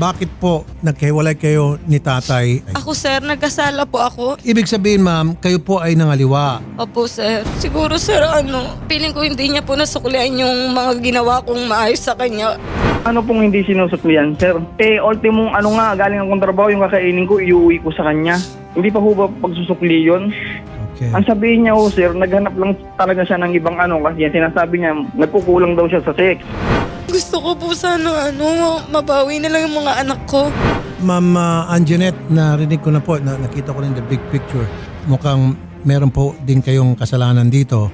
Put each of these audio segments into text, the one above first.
bakit po nagkahiwalay kayo ni tatay? Ako sir, nagkasala po ako. Ibig sabihin ma'am, kayo po ay nangaliwa. Opo sir. Siguro sir, ano, piling ko hindi niya po nasuklian yung mga ginawa kong maayos sa kanya. Ano pong hindi sinusuklian, sir? Eh, ultimong ano nga, galing akong trabaho, yung kakainin ko, iuwi ko sa kanya. Hindi pa ho ba pagsusukli yun? Okay. Ang sabihin niya ho, sir, naghanap lang talaga siya ng ibang ano kasi yan sinasabi niya, nagkukulang daw siya sa sex. Gusto ko po sana, ano, mabawi na lang yung mga anak ko. Ma'am uh, Anjanette, narinig ko na po, na, nakita ko rin the big picture. Mukhang meron po din kayong kasalanan dito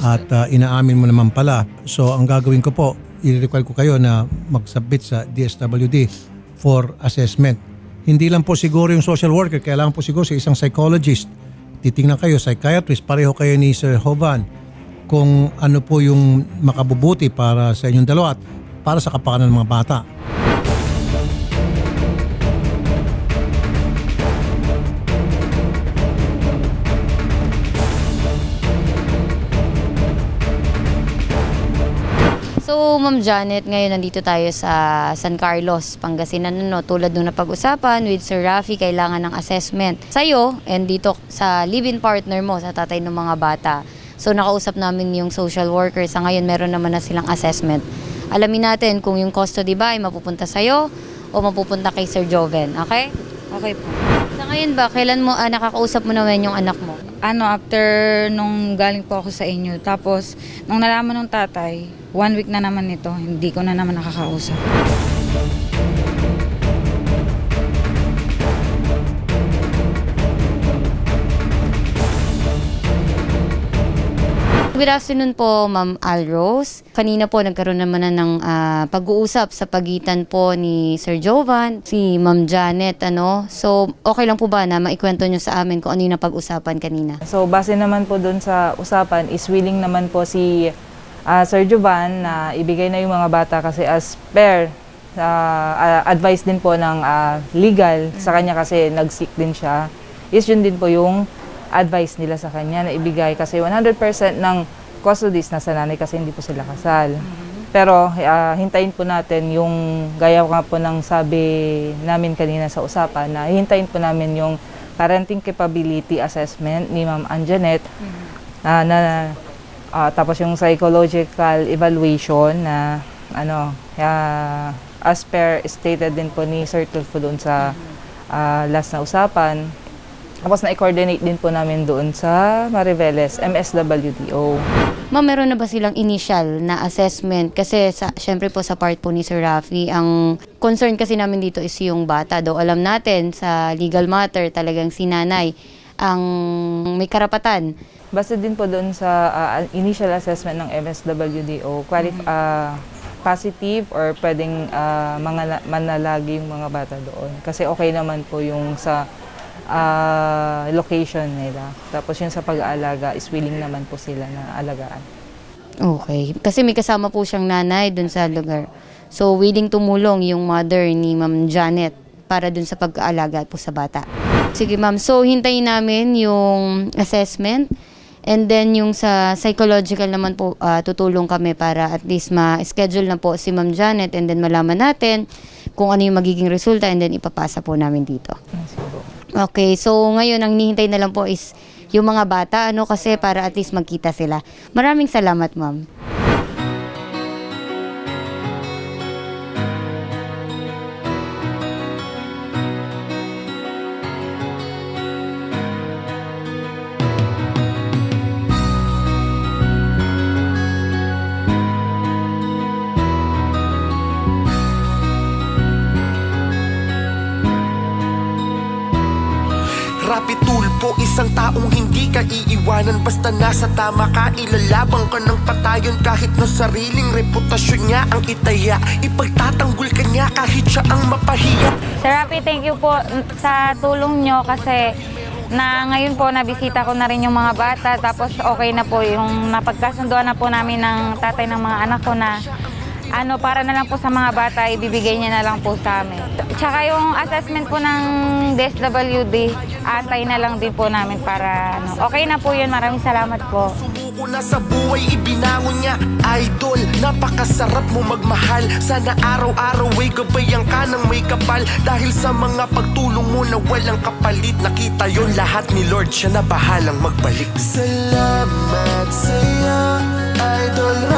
at uh, inaamin mo naman pala. So ang gagawin ko po, i-require ko kayo na mag-submit sa DSWD for assessment. Hindi lang po siguro yung social worker, kailangan po siguro sa isang psychologist. Titingnan kayo, psychiatrist, pareho kayo ni Sir Hovan kung ano po yung makabubuti para sa inyong dalawa at para sa kapakanan ng mga bata. So, Ma'am Janet, ngayon nandito tayo sa San Carlos, Pangasinan. No? Tulad nung napag-usapan with Sir Rafi, kailangan ng assessment sa'yo and dito sa live-in partner mo, sa tatay ng mga bata. So, nakausap namin yung social worker. Sa ngayon, meron naman na silang assessment. Alamin natin kung yung custody ba ay mapupunta sa'yo o mapupunta kay Sir Joven. Okay? Okay po. Sa ngayon ba, kailan mo ah, nakakausap mo naman yung anak mo? Ano, after nung galing po ako sa inyo, tapos nung nalaman ng tatay, one week na naman ito, hindi ko na naman nakakausap. Good afternoon po, Ma'am Alrose. Kanina po nagkaroon naman na ng ah, pag-uusap sa pagitan po ni Sir Jovan, si Ma'am Janet, ano. So, okay lang po ba na maikwento nyo sa amin kung ano yung napag-usapan kanina? So base naman po doon sa usapan is willing naman po si ah, Sir Jovan na ibigay na yung mga bata kasi as per ah, ah, advice din po ng ah, legal sa kanya kasi nag-sick din siya is yun din po yung advice nila sa kanya na ibigay kasi 100% ng custodies nasa nanay kasi hindi po sila kasal. Pero ah, hintayin po natin yung gaya nga po ng sabi namin kanina sa usapan na hintayin po namin yung parenting capability assessment ni Ma'am Anjanette ah, na ah, tapos yung psychological evaluation na ano ah, as per stated din po ni Sir Tulfo doon sa ah, last na usapan tapos na-coordinate din po namin doon sa Mariveles, MSWDO. Ma'am, meron na ba silang initial na assessment? Kasi sa, syempre po sa part po ni Sir Rafi, ang concern kasi namin dito is yung bata. Daw alam natin sa legal matter talagang si nanay ang may karapatan. Basta din po doon sa ah, initial assessment ng MSWDO, qualif- ah, positive or pwedeng ah, mga manalagi yung mga bata doon. Kasi okay naman po yung sa ah, location nila. Tapos yung sa pag-aalaga is willing naman po sila na alagaan. Okay. Kasi may kasama po siyang nanay dun sa lugar. So, willing tumulong yung mother ni Ma'am Janet para dun sa pag-aalaga po sa bata. Sige ma'am, so hintayin namin yung assessment and then yung sa psychological naman po ah, tutulong kami para at least ma-schedule na po si Ma'am Janet and then malaman natin kung ano yung magiging resulta and then ipapasa po namin dito. Okay, so ngayon ang hinihintay na lang po is yung mga bata ano kasi para at least magkita sila. Maraming salamat, ma'am. Rapi tulpo, isang taong hindi ka iiwanan. Basta nasa tama ka, ilalabang ka ng patayon. Kahit na sariling reputasyon niya ang itaya Ipagtatanggol ka niya kahit siya ang mapahiya. Sir Rafi, thank you po sa tulong nyo kasi na ngayon po nabisita ko na rin yung mga bata. Tapos okay na po yung napagkasunduan na po namin ng tatay ng mga anak ko na ano para na lang po sa mga bata ibibigay niya na lang po sa amin. Tsaka yung assessment po ng DSWD, atay na lang din po namin para ano. Okay na po yun. Maraming salamat po. ko na sa buhay ibinangon niya Idol, napakasarap mo magmahal Sana araw-araw ay gabayan ka ng may kapal Dahil sa mga pagtulong mo na walang kapalit Nakita yon lahat ni Lord, siya na bahalang magbalik Salamat sa'yo, Idol